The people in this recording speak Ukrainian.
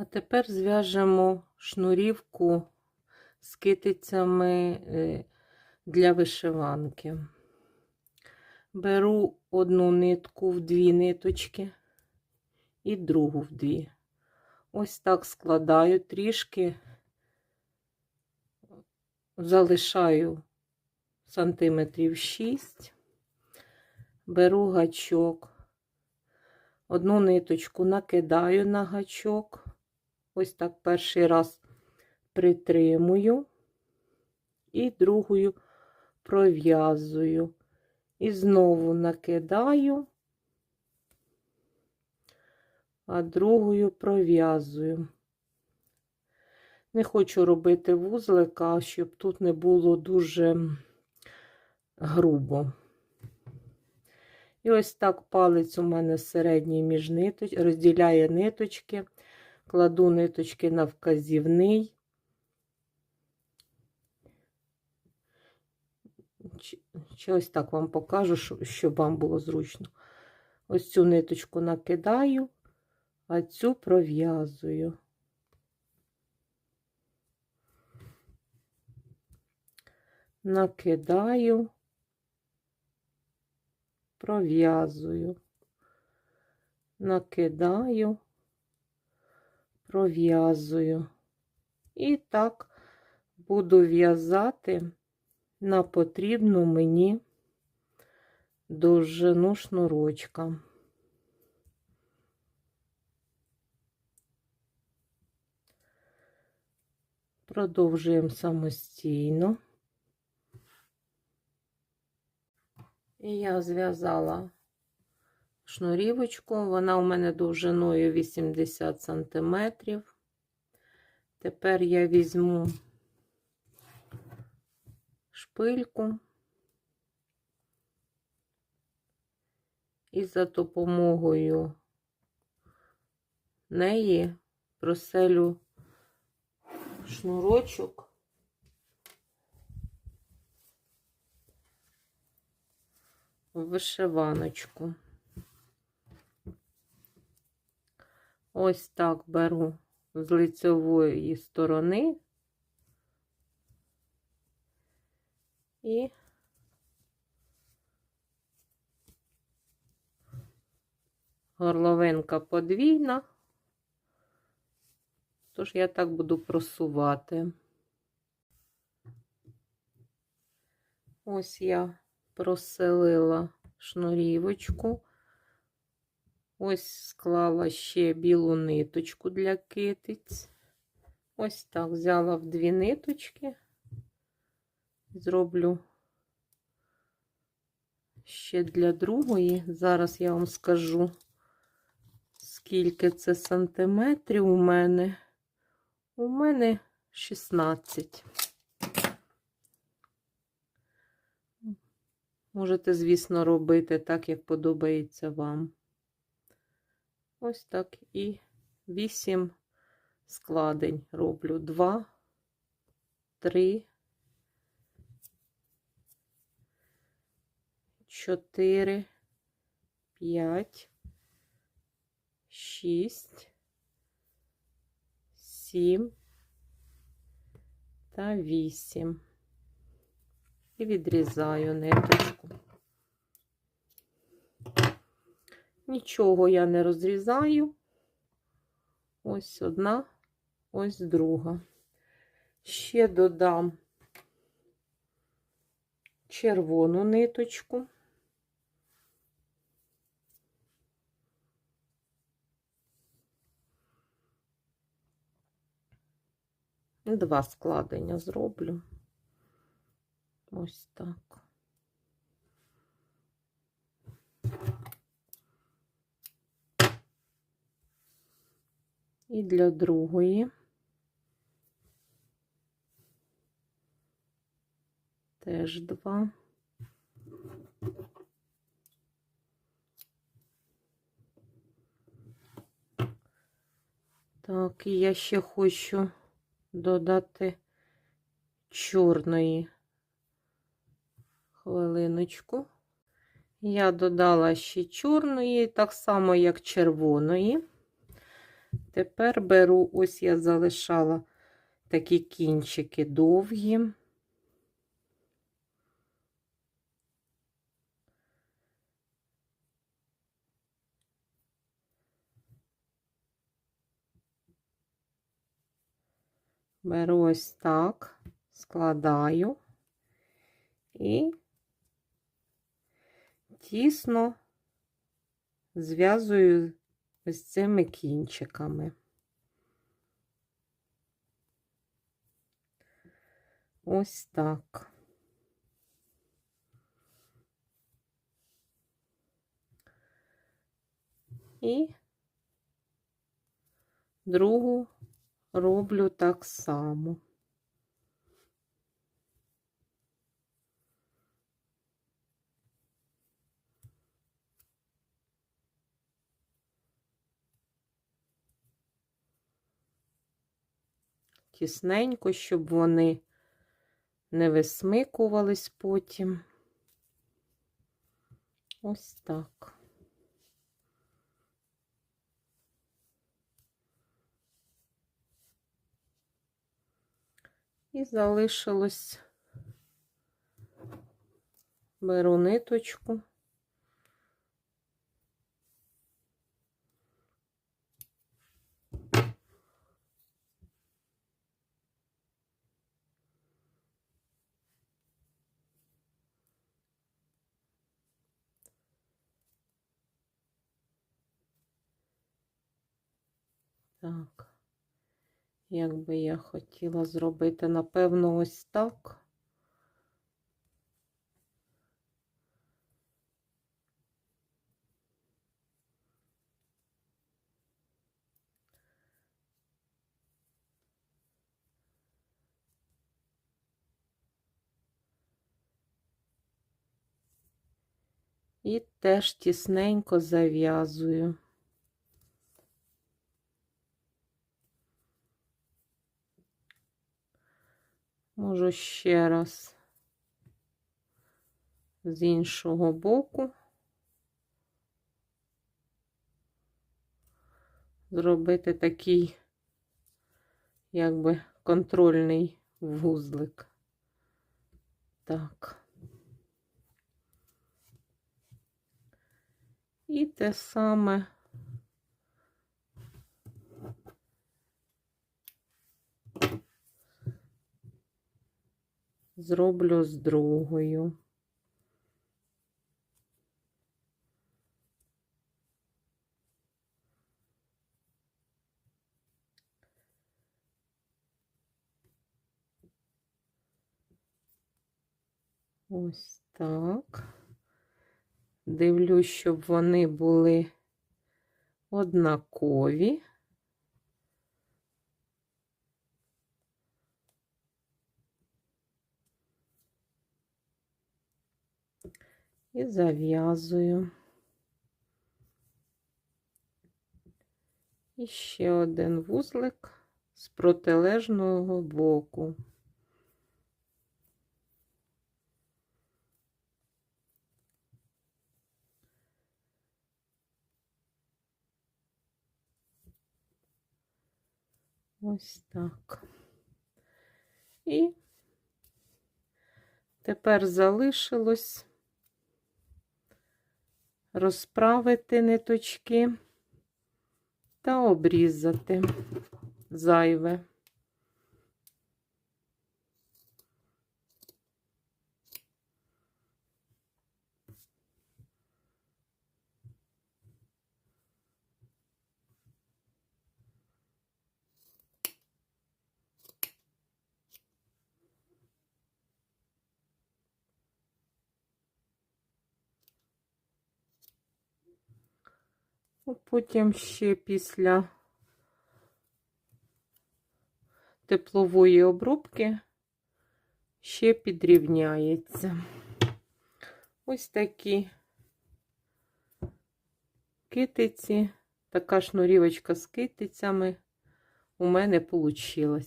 А тепер зв'яжемо шнурівку з китицями е, для вишиванки. Беру одну нитку в дві ниточки і другу в дві. Ось так складаю трішки, залишаю сантиметрів 6, беру гачок, одну ниточку накидаю на гачок, ось так перший раз притримую і другою пров'язую. І знову накидаю, а другою пров'язую. Не хочу робити вузлика, щоб тут не було дуже грубо. І ось так палець у мене середній між ниточ... розділяє ниточки, кладу ниточки на вказівний. Чи, ось так вам покажу, щоб вам було зручно. Ось цю ниточку накидаю, а цю пров'язую. Накидаю, пров'язую, накидаю, пров'язую. І так буду в'язати на потрібну мені довжину шнурочка. Продовжуємо самостійно. І я зв'язала шнурівочку, вона у мене довжиною 80 сантиметрів. Тепер я візьму шпильку і за допомогою неї проселю шнурочок вишиваночку. Ось так беру з лицевої сторони. І горловинка подвійна, тож я так буду просувати. Ось я проселила шнурівочку, ось склала ще білу ниточку для китиць. Ось так взяла в дві ниточки зроблю ще для другої. Зараз я вам скажу, скільки це сантиметрів у мене. У мене 16. Можете, звісно, робити так, як подобається вам. Ось так і 8 складень роблю. 2, 3, чотири, п'ять, шість, сім та вісім. І відрізаю ниточку. Нічого я не розрізаю. Ось одна, ось друга. Ще додам червону ниточку. Два складення зроблю. Ось так. І для другої теж два. Так, і я ще хочу додати чорної хвилиночку. Я додала ще чорної, так само, як червоної. Тепер беру, ось я залишала такі кінчики довгі. Беру ось так, складаю і тісно зв'язую ось цими кінчиками. Ось так. І другу роблю так само. Тісненько, щоб вони не висмикувались потім. Ось так. І залишилось беру ниточку. Так, як би я хотіла зробити, напевно, ось так. І теж тісненько зав'язую. Можу ще раз з іншого боку зробити такий, якби контрольний вузлик. Так. І те саме зроблю з другою. Ось так. Дивлюсь, щоб вони були однакові. І зав'язую. І ще один вузлик з протилежного боку. Ось так. І тепер залишилось розправити ниточки та обрізати зайве. Потім ще після теплової обробки ще підрівняється. Ось такі китиці, така шнурівочка з китицями у мене вийшла.